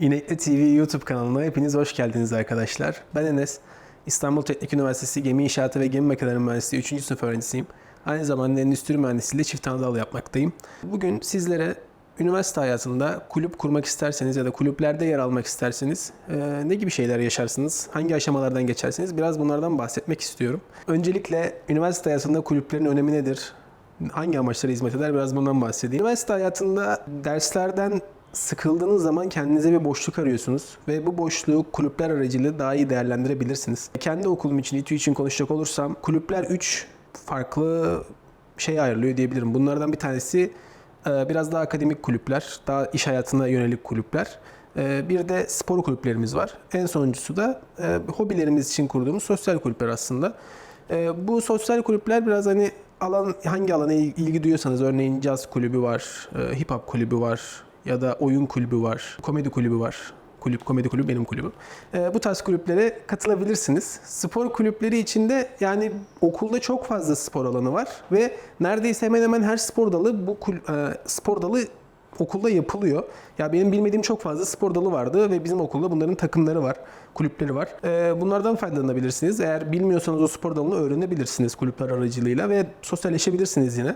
İnekli TV YouTube kanalına hepiniz hoş geldiniz arkadaşlar. Ben Enes. İstanbul Teknik Üniversitesi Gemi İnşaatı ve Gemi Makineleri Mühendisliği 3. sınıf öğrencisiyim. Aynı zamanda endüstri mühendisliği çift anadal yapmaktayım. Bugün sizlere üniversite hayatında kulüp kurmak isterseniz ya da kulüplerde yer almak isterseniz e, ne gibi şeyler yaşarsınız? Hangi aşamalardan geçersiniz? Biraz bunlardan bahsetmek istiyorum. Öncelikle üniversite hayatında kulüplerin önemi nedir? Hangi amaçlara hizmet eder? Biraz bundan bahsedeyim. Üniversite hayatında derslerden sıkıldığınız zaman kendinize bir boşluk arıyorsunuz ve bu boşluğu kulüpler aracılığıyla daha iyi değerlendirebilirsiniz. Kendi okulum için, İTÜ için konuşacak olursam kulüpler 3 farklı şey ayarlıyor diyebilirim. Bunlardan bir tanesi e, biraz daha akademik kulüpler, daha iş hayatına yönelik kulüpler. E, Bir de spor kulüplerimiz var. En sonuncusu da e, hobilerimiz için kurduğumuz sosyal kulüpler aslında. Bu sosyal kulüpler biraz hani alan hangi alana il- ilgi duyuyorsanız örneğin caz kulübü var, hip hop kulübü var ya da oyun kulübü var, komedi kulübü var. Kulüp, komedi kulübü benim kulübüm. E, bu tarz kulüplere katılabilirsiniz. Spor kulüpleri içinde yani okulda çok fazla spor alanı var ve neredeyse hemen hemen her spor dalı bu kul- e, spor dalı okulda yapılıyor. Ya benim bilmediğim çok fazla spor dalı vardı ve bizim okulda bunların takımları var, kulüpleri var. Ee, bunlardan faydalanabilirsiniz. Eğer bilmiyorsanız o spor dalını öğrenebilirsiniz kulüpler aracılığıyla ve sosyalleşebilirsiniz yine.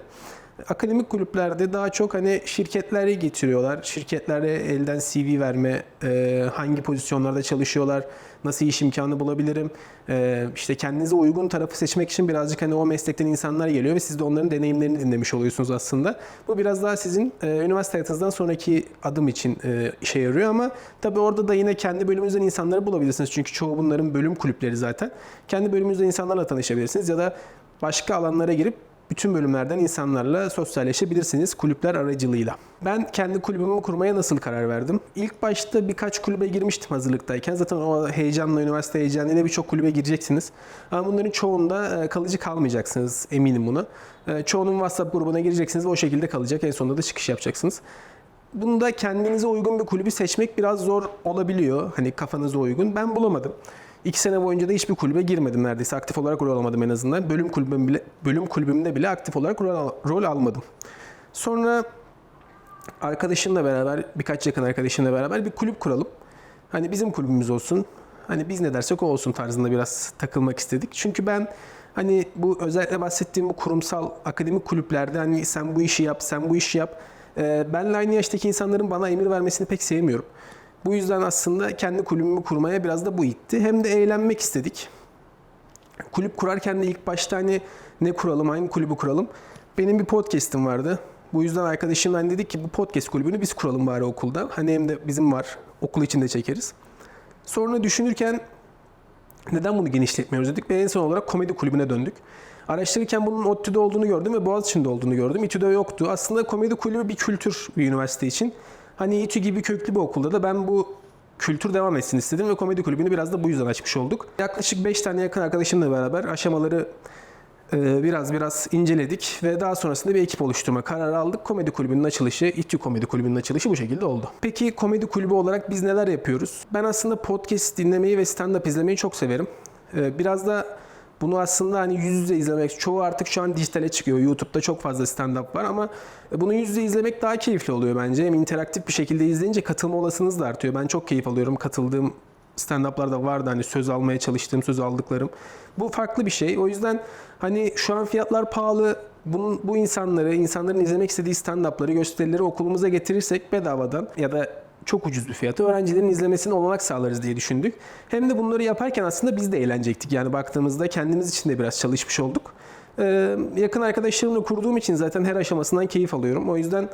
Akademik kulüplerde daha çok hani şirketlere getiriyorlar. Şirketlere elden CV verme, e, hangi pozisyonlarda çalışıyorlar, nasıl iş imkanı bulabilirim. E, işte kendinize uygun tarafı seçmek için birazcık hani o meslekten insanlar geliyor ve siz de onların deneyimlerini dinlemiş oluyorsunuz aslında. Bu biraz daha sizin e, üniversite hayatınızdan sonraki adım için e, işe yarıyor ama tabii orada da yine kendi bölümünüzden insanları bulabilirsiniz. Çünkü çoğu bunların bölüm kulüpleri zaten. Kendi bölümünüzden insanlarla tanışabilirsiniz ya da başka alanlara girip bütün bölümlerden insanlarla sosyalleşebilirsiniz kulüpler aracılığıyla. Ben kendi kulübümü kurmaya nasıl karar verdim? İlk başta birkaç kulübe girmiştim hazırlıktayken. Zaten o heyecanla, üniversite heyecanıyla birçok kulübe gireceksiniz. Ama bunların çoğunda e, kalıcı kalmayacaksınız eminim buna. E, Çoğunun WhatsApp grubuna gireceksiniz ve o şekilde kalacak. En sonunda da çıkış yapacaksınız. Bunda kendinize uygun bir kulübü seçmek biraz zor olabiliyor. Hani kafanıza uygun. Ben bulamadım. İki sene boyunca da hiçbir kulübe girmedim neredeyse. Aktif olarak rol alamadım en azından. Bölüm kulübüm bile, bölüm kulübümde bile aktif olarak rol, al- rol almadım. Sonra arkadaşımla beraber, birkaç yakın arkadaşımla beraber bir kulüp kuralım. Hani bizim kulübümüz olsun. Hani biz ne dersek o olsun tarzında biraz takılmak istedik. Çünkü ben hani bu özellikle bahsettiğim bu kurumsal akademik kulüplerde hani sen bu işi yap, sen bu işi yap. Benle aynı yaştaki insanların bana emir vermesini pek sevmiyorum. Bu yüzden aslında kendi kulübümü kurmaya biraz da bu itti. Hem de eğlenmek istedik. Kulüp kurarken de ilk başta hani ne kuralım, hangi kulübü kuralım? Benim bir podcast'im vardı. Bu yüzden arkadaşımla hani dedik ki bu podcast kulübünü biz kuralım bari okulda. Hani hem de bizim var, okul içinde çekeriz. Sonra düşünürken neden bunu genişletmiyoruz dedik ve en son olarak komedi kulübüne döndük. Araştırırken bunun ODTÜ'de olduğunu gördüm ve Boğaziçi'nde olduğunu gördüm. İTÜ'de yoktu. Aslında komedi kulübü bir kültür bir üniversite için. Hani İTÜ gibi köklü bir okulda da ben bu kültür devam etsin istedim ve komedi kulübünü biraz da bu yüzden açmış olduk. Yaklaşık 5 tane yakın arkadaşımla beraber aşamaları e, biraz biraz inceledik ve daha sonrasında bir ekip oluşturma kararı aldık. Komedi kulübünün açılışı, İTÜ Komedi Kulübü'nün açılışı bu şekilde oldu. Peki komedi kulübü olarak biz neler yapıyoruz? Ben aslında podcast dinlemeyi ve stand-up izlemeyi çok severim. E, Biraz da bunu aslında hani yüz yüze izlemek, çoğu artık şu an dijitale çıkıyor. YouTube'da çok fazla stand-up var ama bunu yüz yüze izlemek daha keyifli oluyor bence. Hem interaktif bir şekilde izleyince katılma olasılığınız da artıyor. Ben çok keyif alıyorum katıldığım stand-up'larda vardı hani söz almaya çalıştığım, söz aldıklarım. Bu farklı bir şey. O yüzden hani şu an fiyatlar pahalı. Bunun, bu insanları, insanların izlemek istediği stand-up'ları, gösterileri okulumuza getirirsek bedavadan ya da çok ucuz bir fiyata öğrencilerin izlemesine olanak sağlarız diye düşündük. Hem de bunları yaparken aslında biz de eğlenecektik. Yani baktığımızda kendimiz için de biraz çalışmış olduk. Ee, yakın arkadaşlarımla kurduğum için zaten her aşamasından keyif alıyorum. O yüzden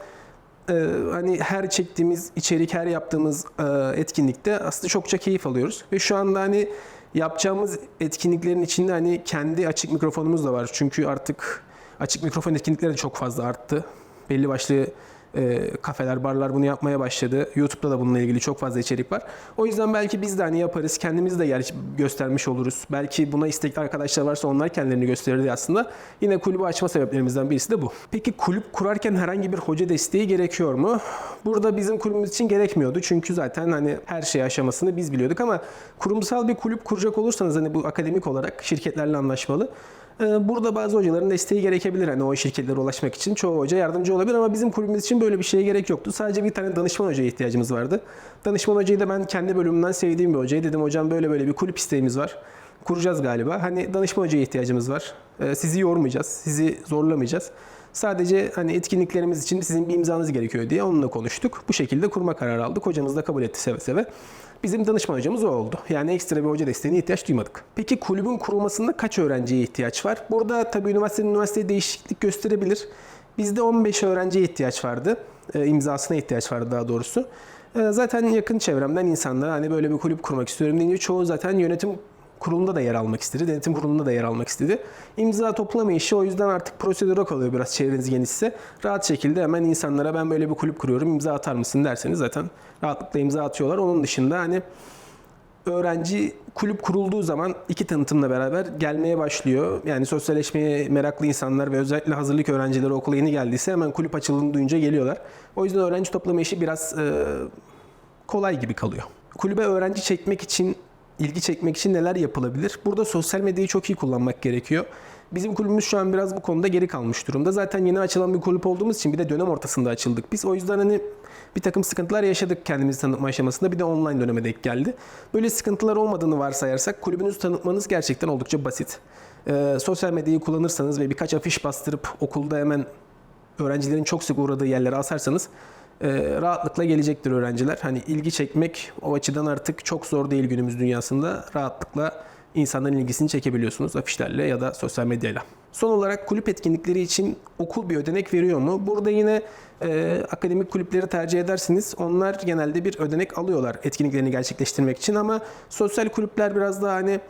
ee, hani her çektiğimiz içerik, her yaptığımız e, etkinlikte aslında çokça keyif alıyoruz. Ve şu anda hani yapacağımız etkinliklerin içinde hani kendi açık mikrofonumuz da var. Çünkü artık açık mikrofon etkinlikleri de çok fazla arttı. Belli başlı e, kafeler, barlar bunu yapmaya başladı. YouTube'da da bununla ilgili çok fazla içerik var. O yüzden belki biz de hani yaparız, kendimizi de yer göstermiş oluruz. Belki buna istekli arkadaşlar varsa onlar kendilerini gösterir diye aslında. Yine kulübü açma sebeplerimizden birisi de bu. Peki kulüp kurarken herhangi bir hoca desteği gerekiyor mu? Burada bizim kulübümüz için gerekmiyordu. Çünkü zaten hani her şey aşamasını biz biliyorduk ama kurumsal bir kulüp kuracak olursanız hani bu akademik olarak şirketlerle anlaşmalı. Ee, Burada bazı hocaların desteği gerekebilir hani o şirketlere ulaşmak için. Çoğu hoca yardımcı olabilir ama bizim kulübümüz için böyle bir şeye gerek yoktu. Sadece bir tane danışman hocaya ihtiyacımız vardı. Danışman hocayı da ben kendi bölümümden sevdiğim bir hocayı dedim hocam böyle böyle bir kulüp isteğimiz var. Kuracağız galiba. Hani danışman hocaya ihtiyacımız var. Ee, Sizi yormayacağız, sizi zorlamayacağız. Sadece hani etkinliklerimiz için sizin bir imzanız gerekiyor diye onunla konuştuk. Bu şekilde kurma kararı aldık. Hocamız da kabul etti seve seve. Bizim danışman hocamız o oldu. Yani ekstra bir hoca desteğine ihtiyaç duymadık. Peki kulübün kurulmasında kaç öğrenciye ihtiyaç var? Burada tabii üniversitenin üniversiteye değişiklik gösterebilir. Bizde 15 öğrenciye ihtiyaç vardı. E, imzasına ihtiyaç vardı daha doğrusu. E, zaten yakın çevremden insanlar hani böyle bir kulüp kurmak istiyorum deyince çoğu zaten yönetim kurulunda da yer almak istedi. Denetim kurulunda da yer almak istedi. İmza toplama işi o yüzden artık prosedüre kalıyor biraz çevreniz genişse. Rahat şekilde hemen insanlara ben böyle bir kulüp kuruyorum imza atar mısın derseniz zaten rahatlıkla imza atıyorlar. Onun dışında hani öğrenci kulüp kurulduğu zaman iki tanıtımla beraber gelmeye başlıyor. Yani sosyalleşmeye meraklı insanlar ve özellikle hazırlık öğrencileri okula yeni geldiyse hemen kulüp açıldığını duyunca geliyorlar. O yüzden öğrenci toplama işi biraz e, kolay gibi kalıyor. Kulübe öğrenci çekmek için, ilgi çekmek için neler yapılabilir? Burada sosyal medyayı çok iyi kullanmak gerekiyor. Bizim kulübümüz şu an biraz bu konuda geri kalmış durumda. Zaten yeni açılan bir kulüp olduğumuz için bir de dönem ortasında açıldık biz. O yüzden hani bir takım sıkıntılar yaşadık kendimizi tanıtma aşamasında. Bir de online döneme denk geldi. Böyle sıkıntılar olmadığını varsayarsak kulübünüzü tanıtmanız gerçekten oldukça basit. Ee, sosyal medyayı kullanırsanız ve birkaç afiş bastırıp okulda hemen öğrencilerin çok sık uğradığı yerlere asarsanız rahatlıkla gelecektir öğrenciler. Hani ilgi çekmek o açıdan artık çok zor değil günümüz dünyasında. Rahatlıkla insanların ilgisini çekebiliyorsunuz afişlerle ya da sosyal medyayla. Son olarak kulüp etkinlikleri için okul bir ödenek veriyor mu? Burada yine e, akademik kulüpleri tercih edersiniz. Onlar genelde bir ödenek alıyorlar etkinliklerini gerçekleştirmek için ama sosyal kulüpler biraz daha hani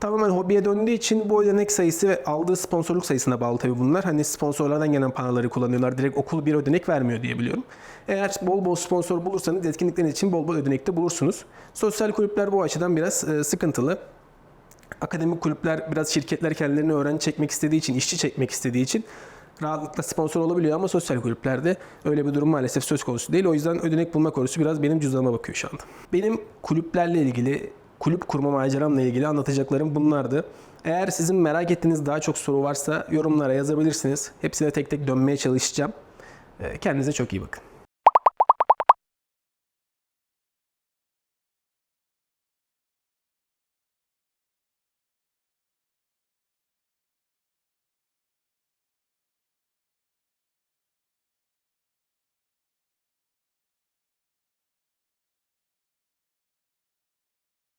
tamamen hobiye döndüğü için bu ödenek sayısı ve aldığı sponsorluk sayısına bağlı tabii bunlar. Hani sponsorlardan gelen panoları kullanıyorlar. Direkt okul bir ödenek vermiyor diye biliyorum. Eğer bol bol sponsor bulursanız etkinlikler için bol bol ödenek de bulursunuz. Sosyal kulüpler bu açıdan biraz e, sıkıntılı. Akademik kulüpler biraz şirketler kendilerini öğrenci çekmek istediği için, işçi çekmek istediği için rahatlıkla sponsor olabiliyor ama sosyal kulüplerde öyle bir durum maalesef söz konusu değil. O yüzden ödenek bulma konusu biraz benim cüzdanıma bakıyor şu anda. Benim kulüplerle ilgili, kulüp kurma maceramla ilgili anlatacaklarım bunlardı. Eğer sizin merak ettiğiniz daha çok soru varsa yorumlara yazabilirsiniz. Hepsine tek tek dönmeye çalışacağım. Ee, Kendinize çok iyi bakın.